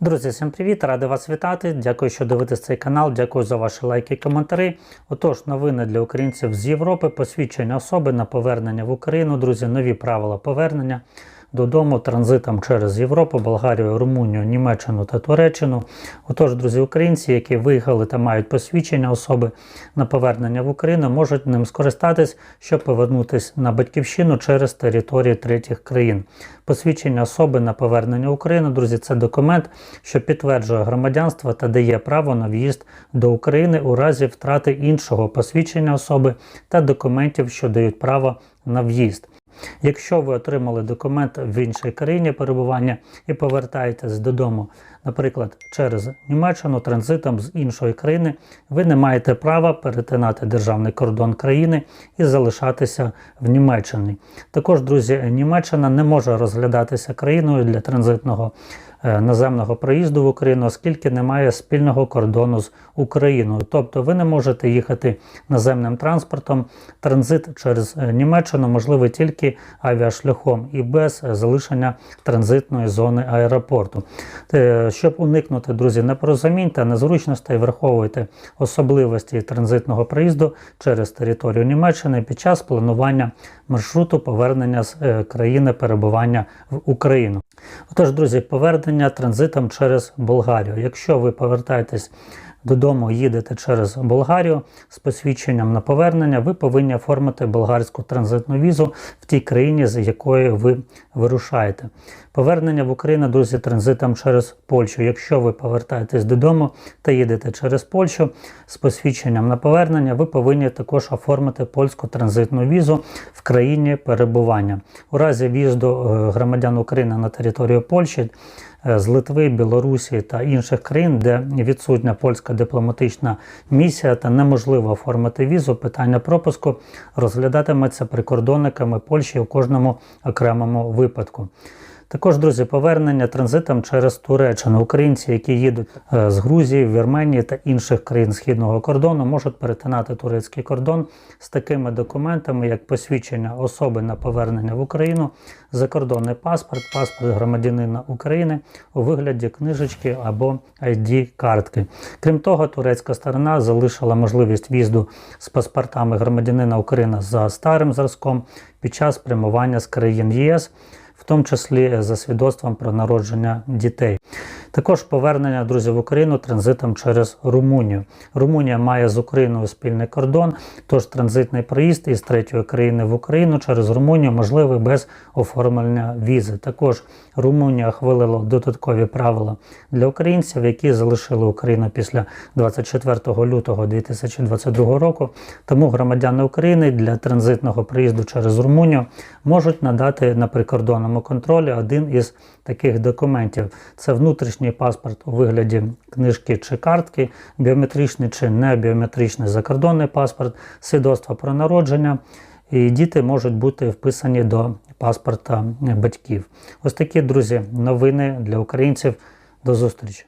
Друзі, всім привіт! Радий вас вітати. Дякую, що дивитесь цей канал. Дякую за ваші лайки і коментарі. Отож, новини для українців з Європи, посвідчення особи на повернення в Україну. Друзі, нові правила повернення додому транзитом через Європу, Болгарію, Румунію, Німеччину та Туреччину. Отож, друзі, українці, які виїхали та мають посвідчення особи на повернення в Україну, можуть ним скористатись, щоб повернутися на батьківщину через території третіх країн. Посвідчення особи на повернення в Україну, друзі, це документ, що підтверджує громадянство та дає право на в'їзд до України у разі втрати іншого посвідчення особи та документів, що дають право на в'їзд. Якщо ви отримали документ в іншій країні перебування і повертаєтесь додому, наприклад, через Німеччину транзитом з іншої країни, ви не маєте права перетинати державний кордон країни і залишатися в Німеччині. Також, друзі, Німеччина не може розглядатися країною для транзитного наземного проїзду в Україну, оскільки немає спільного кордону з Україною. Тобто ви не можете їхати наземним транспортом. Транзит через е, Німеччину можливий тільки авіашляхом і без е, залишення транзитної зони аеропорту. Е, Щоб уникнути, друзі, непорозумінь та незручностей, враховуйте особливості транзитного проїзду через територію Німеччини під час планування маршруту повернення з е, країни перебування в Україну. Отож, друзі, повернення транзитом через Болгарію. Якщо ви повертаєтесь додому, їдете через Болгарію з посвідченням на повернення, ви повинні оформити болгарську транзитну візу в тій країні, з якої ви вирушаєте. Повернення в Україну, друзі, транзитом через Польщу. Якщо ви повертаєтесь додому та їдете через Польщу з посвідченням на повернення, ви повинні також оформити польську транзитну візу в країні перебування. У разі в'їзду е, громадян України на територію Польщі. е, З Литви, Білорусі та інших країн, де відсутня польська дипломатична місія та неможливо оформити візу, питання пропуску розглядатиметься прикордонниками Польщі у кожному окремому випадку. Також, друзі, повернення транзитом через Туреччину. Українці, які їдуть е, з Грузії, Вірменії та інших країн східного кордону, можуть перетинати турецький кордон з такими документами, як посвідчення особи на повернення в Україну, закордонний паспорт, паспорт громадянина України у вигляді книжечки або ID-картки. Крім того, турецька сторона залишила можливість в'їзду з паспортами громадянина України за старим зразком під час прямування з країн ЄС в тому числі за свідоцтвом про народження дітей. Також повернення друзів в Україну транзитом через Румунію. Румунія має з Україною спільний кордон, тож транзитний проїзд із третьої країни в Україну через Румунію можливий без оформлення візи. Також Румунія хвилила додаткові правила для українців, які залишили Україну після 24 лютого 2022 року. Тому громадяни України для транзитного проїзду через Румунію можуть надати на прикордонному контролі один із таких документів: це внутрішній паспорт у вигляді книжки чи картки, біометричний чи не біометричний закордонний паспорт, свідоцтво про народження. І діти можуть бути вписані до паспорта батьків. Ось такі друзі новини для українців. До зустрічі!